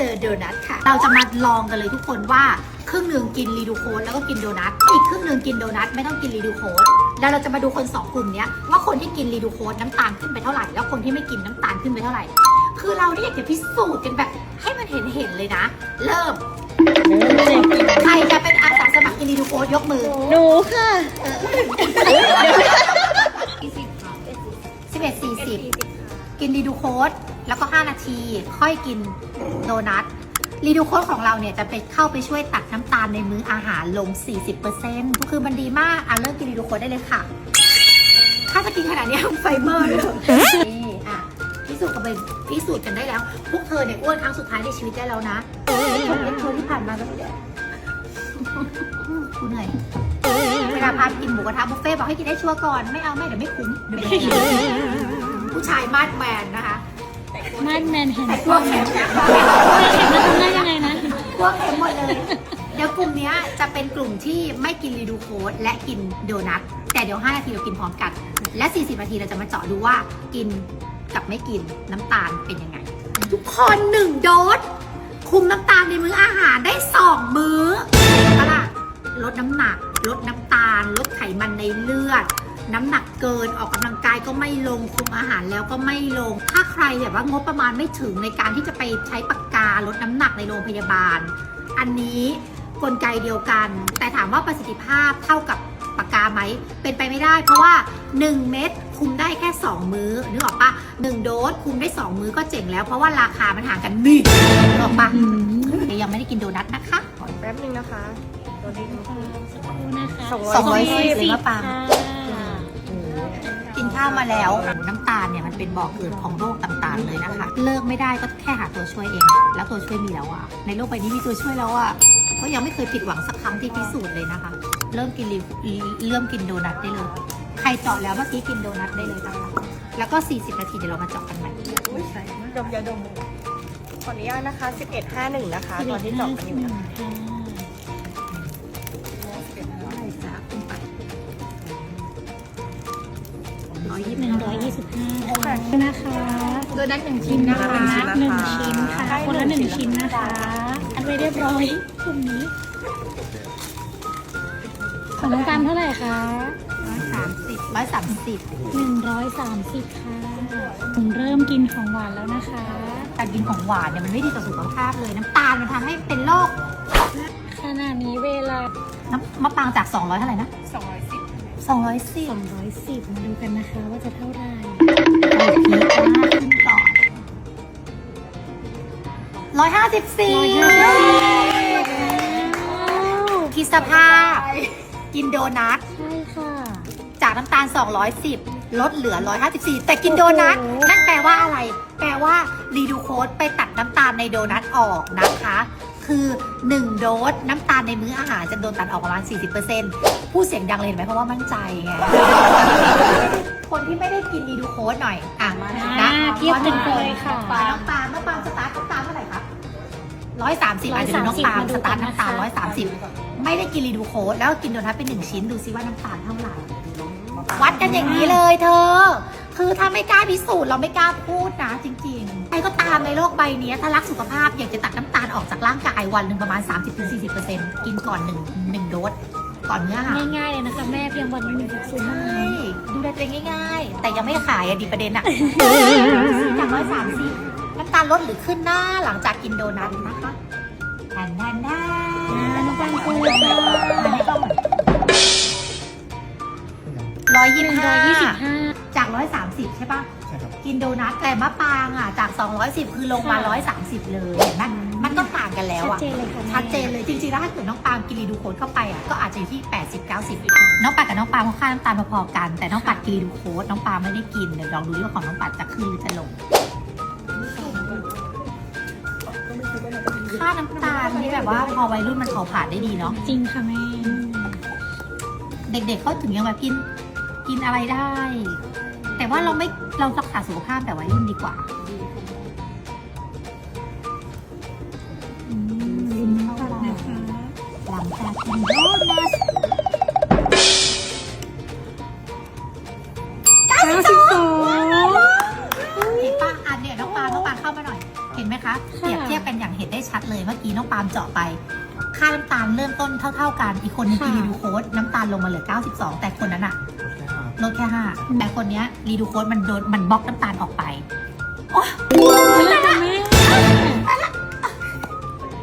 ตอร์โดนัทค่ะ เราจะมาลองกันเลยทุกคนว่าครึ่งหนึ่งกินรีดูโคสแล้วก็กินโดนัท อีกครึ่งหนึ่งกินโดนัทไม่ต้องกินรีดูโคสแล้วเราจะมาดูคนสองกลุ่มเนี้ยว่าคนที่กินรีดูโคสน้ำตาลขึ้นไปเท่าไหร่ แล้วคนที่ไม่กินน้ำตาลขึ้นไปเท่าไหร่ คือเราเนี่ยอยากจะพิสูจน์กันแบบให้มันเห็นเห็นๆเลยนะ เริ่มใครจะเป็นอาสาสมัครกินรีดูโคสยกมือหนูค่ะสิบเอ็ดสี่สิบกินรีดูโคส แล้วก็ 5 นาทีค่อยกินโดนัทรีดูโคสของเราเนี่ยจะไปเข้าไปช่วยตัดน้ำตาลในมื้ออาหารลง 40%คือมันดีมากอะเริ่มกินรีดูโคสได้เลยค่ะ ถ้าจะกินขนาดนี้ไฟเบอร์เลยนี่อะพิสูจน์กันไปพิสูจน์กันได้แล้ว พวกเธอเนี่ยอ้วนครั้งสุดท้ายในชีวิตได้แล้วนะเอ็นโทที่ผ่านมาก็กูเหนื่อยเวลาพาไปกินหมูกระทะบุฟเฟ่บอกให้กินได้ชัวร์ก่อนไม่เอาไม่เดี๋ยวไม่คุ้มเดี๋ยวไม่กินผู้ชายมาดแมนนะคะ มาดแมนแฮนแต่ด์พวกเข็มนะเห็นแล้วทำได้ยังไงนะพวกเข็มหมดเลย เดี๋ยวกลุ่มนี้จะเป็นกลุ่มที่ไม่กินรีดูโคสและกินโดนัท แต่เดี๋ยว 5 นาทีเรากินพร้อมกัน และ 40 นาทีเราจะมาเจาะดูว่ากินกับไม่กินน้ำตาลเป็นยังไง ทุกคนหนึ่งโดสคุมน้ำตาลในมื้ออาหารได้2มื้อก็ล่ะลดน้ำหนัก ลดน้ำตาล ลดไขมันในเลือด น้ำหนักเกินออกกำลังกายก็ไม่ลงคุมอาหารแล้วก็ไม่ลง ถ้าใครแบบว่างบประมาณไม่ถึงในการที่จะไปใช้ปากกาลดน้ำหนักในโรงพยาบาล อันนี้กลไกเดียวกัน แต่ถามว่าประสิทธิภาพเท่ากับปากกาไหม เป็นไปไม่ได้ เพราะว่า 1 เม็ดคุมได้แค่ 2 มื้อนึกออกปะ1โดสคุมได้ 2 มื้อก็เจ๋งแล้ว เพราะว่าราคามันห่างกันนี่นึกออกปะเดี๋ยวยังไม่ได้กินโดนัทนะคะขอแป๊บนึงนะคะตัวนี้สองร้อยสองร้อยสี่สิบสิบมะปรางค่ะกิน ข้าวมาแล้ว น้ำตาลเนี่ยมันเป็นบ่อกเกิดของโรคต่างๆเลยนะคะ เลิกไม่ได้ก็แค่หาตัวช่วยเอง แล้วตัวช่วยมีแล้วอะในโลกใบนี้มีตัวช่วยแล้วอะก็ยังไม่เคยผิดหวังสักครั้งที่พิสูจน์เลยนะคะ เริ่มกินรีเริ่มกินโดนัทได้เลย ใครเจาะแล้วเมื่อกี้กินโดนัทได้เลยนะคะแล้วก็ 40 นาทีเดี๋ยวเรามาเจาะกันใหม่ดมยาดมขออนุญาตนะคะ 1151 นะคะ ตอนที่เจบกันอยู่นะค่ะ หสินึ่งบร้อยยี่สิบห้านะคะโดนัทหนึ่งชิ้นนะคะหนึ่งชิ้นค่ะคนละหนึ่งชิ้นนะคะ อันไว้เรียบร้อยกลุ่มนี้ของน้องตามเท่าไหร่คะร้อยสามสิบร้อยสามสิบหนึ่งร้อยสามสิบค่ะผมเริ่มกินของหวานแล้วนะคะ การกินของหวานเนี่ยมันไม่ดีต่อสุขภาพเลยน้ำตาลมันทำให้เป็นโรคขณะนี้เวลาน้ำมะปรางจาก 200 เท่าไหร่นะ210 210สองร้อยสิบมาดูกันนะคะว่าจะเท่าไหร่เอาพีคมากขึ้นก่อนร้อยห้าสิบสี่คิดสภาพ กินโดนัทใช่ค่ะ จากน้ำตาล 210 ลดเหลือ 154 แต่กินโดนัทนั่นแปลว่าอะไร แปลว่ารีดูโคสไปตัดน้ำตาลในโดนัทออกนะคะ คือ 1 โดสน้ำตาลในมื้ออาหารจะโดนตัดออกประมาณ 40%พูดเสียงดังเลยเห็นไหมเพราะว่ามั่นใจไง คนที่ไม่ได้กินรีดูโคสหน่อย อะมาอ่านะเทียบกันเลยค่ะน้ำตาลน้ำตาลสตาร์ทน้ำตาลเท่าไหร่ครับร้อยสามสิบอาจจะดูน้ำตาลสตาร์ทน้ำตาลร้อยสามสิบไม่ได้กินรีดูโคสแล้วกินโดนัทเป็นหนึ่งชิ้นดูซิว่าน้ำตาลเท่าไหร่วัดกันอย่างนี้เลยเธอ คือถ้าไม่กล้าพิสูจน์เราไม่กล้าพูดนะจริงๆใคร ก็ตามในโลกใบนี้ถ้ารักสุขภาพอยากจะตัดน้ำตาลออกจากร่างกายวันหนึ่งประมาณ 30-40%กินก่อนหนึ่งหนึ่งโดสก่อนเนื้ออาหารง่ายๆเลยนะคะแม่เพียงวันละหนึ่งแคปซูลเท่าใช่นั้นดูแลตัวเองง่ายๆ แต่ยังไม่ขายอะดีประเด็นอะจากร้อยสามสิบน้ำตาลลดหรือขึ้นหน้าหลังจากกินโดนัทนะคะแทนแทนแทอ่านน้องปังคูไม่ต้องร้อยยี่หนึ่สิงบร้อยยี่สิบห้าห้า จากร้อยสามสิบใช่ปะใช่ครับ กินโดนัทแต่มะปรางอะจาก 210 คือลงมาค่ะ130 เลยเห็นไหมมันก็ต่างกันแล้วชัดอะ เจนเลยค่ะแม่ชัดเจนเลยจริงๆแล้วถ้าเกิดน้องปาล์มกินรีดูโคสเข้าไปอะก็อาจจะอยู่ที่ 80 90 น้องปัดกับน้องปาล์มเขาค่าน้ำตาลพอๆกัน แต่น้องปัดกินรีดูโคสน้องปาล์มไม่ได้กินเดี๋ยวลองดูดิว่าของน้องปัดจะขึ้นหรือจะลง ค่าน้ำตาลนี่แบบว่าพอวัยรุ่นมันเผาผลาญได้ดีเนาะจริงค่ะแม่ เด็กๆเขาถึงยังแบบกิน กินอะไรได้ แต่ว่าเราไม่เรารักษาสุขภาพแต่วัยรุ่นดีกว่าอืมลุ้นน้ำตาลนะคะหลังจากกินโดนัทเก้าสิบสองเห็นปะอันเนี่ยน้องปาล์มน้องปาล์มเข้ามาหน่อย เห็นไหมคะเปรียบเทียบกันอย่างเห็นเห็นได้ชัดเลยเมื่อกี้น้องปาล์มเจาะไป ค่าน้ำตาลเริ่มต้นเท่า ๆกัน อีกคนนึงกินรีดูโคสน้ำตาลลงมาเหลือ 92 แต่คนนั้นอะ ลดแค่5แต่คนเนี้ยรีดูโคสมันโดนมันบล็อกน้ำตาลออกไป โอ๊ยแม่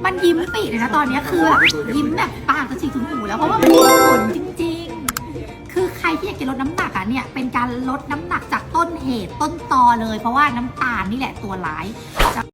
มันยิ้มปีเลยนะตอนเนี้ยคือแบบยิ้มแบบปากจะฉีกถึงหูแล้วเพราะว่ามันมีผลจริง ๆ คือใครที่อยากจะลดน้ำหนักอะเนี่ยเป็นการลดน้ำหนักจากต้นเหตุต้นตอเลย เพราะว่าน้ำตาลนี่แหละตัวร้าย